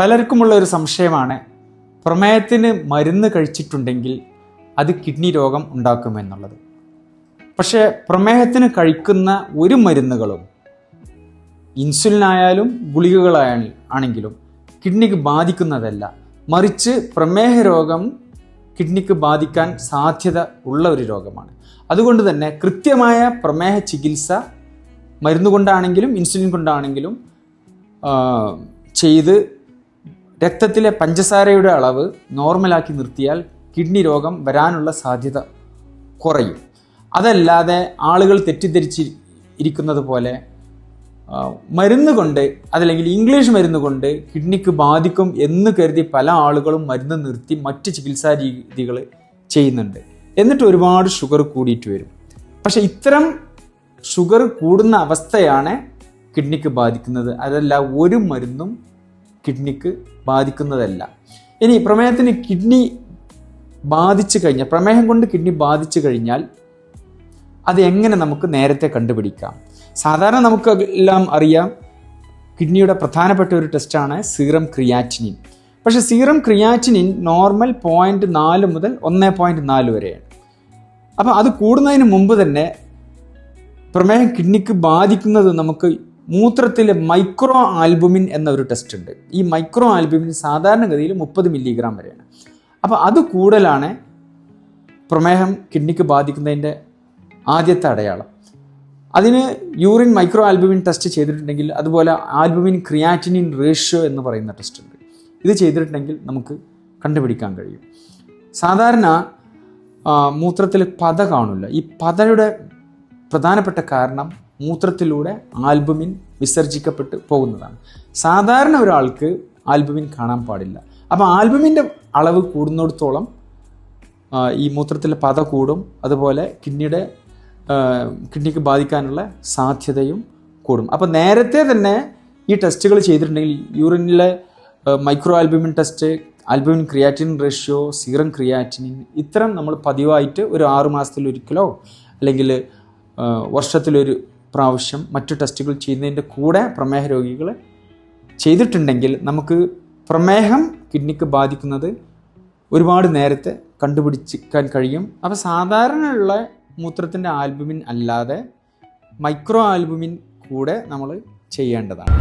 പലർക്കുമുള്ള ഒരു സംശയമാണ്. പ്രമേഹത്തിന് മരുന്ന് കഴിച്ചിട്ടുണ്ടെങ്കിൽ അത് കിഡ്നി രോഗം ഉണ്ടാക്കുമെന്നുള്ളത്. പക്ഷേ പ്രമേഹത്തിന് കഴിക്കുന്ന ഒരു മരുന്നുകളും ഇൻസുലിൻ ആയാലും ഗുളികകളായാലും ആണെങ്കിലും കിഡ്നിക്ക് ബാധിക്കുന്നതല്ല. മറിച്ച് പ്രമേഹ രോഗം കിഡ്നിക്ക് ബാധിക്കാൻ സാധ്യത ഉള്ള ഒരു രോഗമാണ്. അതുകൊണ്ട് തന്നെ കൃത്യമായ പ്രമേഹ ചികിത്സ മരുന്ന് കൊണ്ടാണെങ്കിലും ഇൻസുലിൻ കൊണ്ടാണെങ്കിലും ചെയ്ത് രക്തത്തിലെ പഞ്ചസാരയുടെ അളവ് നോർമലാക്കി നിർത്തിയാൽ കിഡ്നി രോഗം വരാനുള്ള സാധ്യത കുറയും. അതല്ലാതെ ആളുകൾ തെറ്റിദ്ധരിച്ച് ഇരിക്കുന്നത് പോലെ മരുന്ന് കൊണ്ട് അതല്ലെങ്കിൽ ഇംഗ്ലീഷ് മരുന്ന് കൊണ്ട് കിഡ്നിക്ക് ബാധിക്കും എന്ന് കരുതി പല ആളുകളും മരുന്ന് നിർത്തി മറ്റ് ചികിത്സാ രീതികൾ ചെയ്യുന്നുണ്ട്. എന്നിട്ട് ഒരുപാട് ഷുഗർ കൂടിയിട്ട് വരും. പക്ഷേ ഇത്തരം ഷുഗർ കൂടുന്ന അവസ്ഥയാണ് കിഡ്നിക്ക് ബാധിക്കുന്നത്. അതല്ല ഒരു മരുന്നും കിഡ്നിക്ക് ബാധിക്കുന്നതല്ല. ഇനി പ്രമേഹത്തിന് കിഡ്നി ബാധിച്ചു കഴിഞ്ഞാൽ പ്രമേഹം കൊണ്ട് കിഡ്നി ബാധിച്ചു കഴിഞ്ഞാൽ അത് എങ്ങനെ നമുക്ക് നേരത്തെ കണ്ടുപിടിക്കാം? സാധാരണ നമുക്ക് എല്ലാം അറിയാം കിഡ്നിയുടെ പ്രധാനപ്പെട്ട ഒരു ടെസ്റ്റാണ് സീറം ക്രിയാറ്റിനിൻ പക്ഷേ സീറം ക്രിയാറ്റിനിൻ നോർമൽ പോയിന്റ് നാല് മുതൽ ഒന്ന് പോയിന്റ് നാല് വരെയാണ്. അപ്പം അത് കൂടുന്നതിന് മുമ്പ് തന്നെ പ്രമേഹം കിഡ്നിക്ക് ബാധിക്കുന്നത് നമുക്ക് മൂത്രത്തിലെ മൈക്രോ ആൽബുമിൻ എന്ന ഒരു ടെസ്റ്റ് ഉണ്ട്. ഈ മൈക്രോ ആൽബുമിൻ സാധാരണഗതിയിൽ മുപ്പത് മില്ലിഗ്രാം വരെയാണ്. അപ്പോൾ അത് കൂടുതലാണ് പ്രമേഹം കിഡ്നിക്ക് ബാധിക്കുന്നതിന്റെ ആദ്യത്തെ അടയാളം. അതിന് യൂറിൻ മൈക്രോ ആൽബുമിൻ ടെസ്റ്റ് ചെയ്തിട്ടുണ്ടെങ്കിൽ അതുപോലെ ആൽബുമിൻ ക്രിയാറ്റിനിൻ റേഷ്യോ എന്ന് പറയുന്ന ടെസ്റ്റ് ഉണ്ട്. ഇത് ചെയ്തിട്ടുണ്ടെങ്കിൽ നമുക്ക് കണ്ടുപിടിക്കാൻ കഴിയും. സാധാരണ മൂത്രത്തിൽ പത കാണില്ല ഈ പതയുടെ പ്രധാനപ്പെട്ട കാരണം മൂത്രത്തിലൂടെ ആൽബുമിൻ വിസർജിക്കപ്പെട്ട് പോകുന്നതാണ്. സാധാരണ ഒരാൾക്ക് ആൽബുമിൻ കാണാൻ പാടില്ല. അപ്പോൾ ആൽബുമിന്റെ അളവ് കൂടുന്നിടത്തോളം ഈ മൂത്രത്തിലെ പത കൂടും. അതുപോലെ കിഡ്നിയുടെ കിഡ്നിക്ക് ബാധിക്കാനുള്ള സാധ്യതയും കൂടും. അപ്പോൾ നേരത്തെ തന്നെ ഈ ടെസ്റ്റുകൾ ചെയ്തിട്ടുണ്ടെങ്കിൽ യൂറിനിലെ micro albumin test albumin creatinine ratio serum creatinine ഇത്തരം നമ്മൾ പതിവായിട്ട് ഒരു ആറു മാസത്തിൽ ഒരിക്കലോ അല്ലെങ്കിൽ വർഷത്തിലൊരു പ്രാവശ്യം മറ്റു ടെസ്റ്റുകൾ ചെയ്യുന്നതിന്റെ കൂടെ പ്രമേഹ രോഗികൾ ചെയ്തിട്ടുണ്ടെങ്കിൽ നമുക്ക് പ്രമേഹം കിഡ്നിക്ക് ബാധിക്കുന്നത് ഒരുപാട് നേരത്തെ കണ്ടുപിടിക്കാൻ കഴിയും. അപ്പോൾ സാധാരണയുള്ള മൂത്രത്തിന്റെ ആൽബുമിൻ അല്ലാതെ മൈക്രോ ആൽബുമിൻ കൂടെ നമ്മൾ ചെയ്യേണ്ടതാണ്.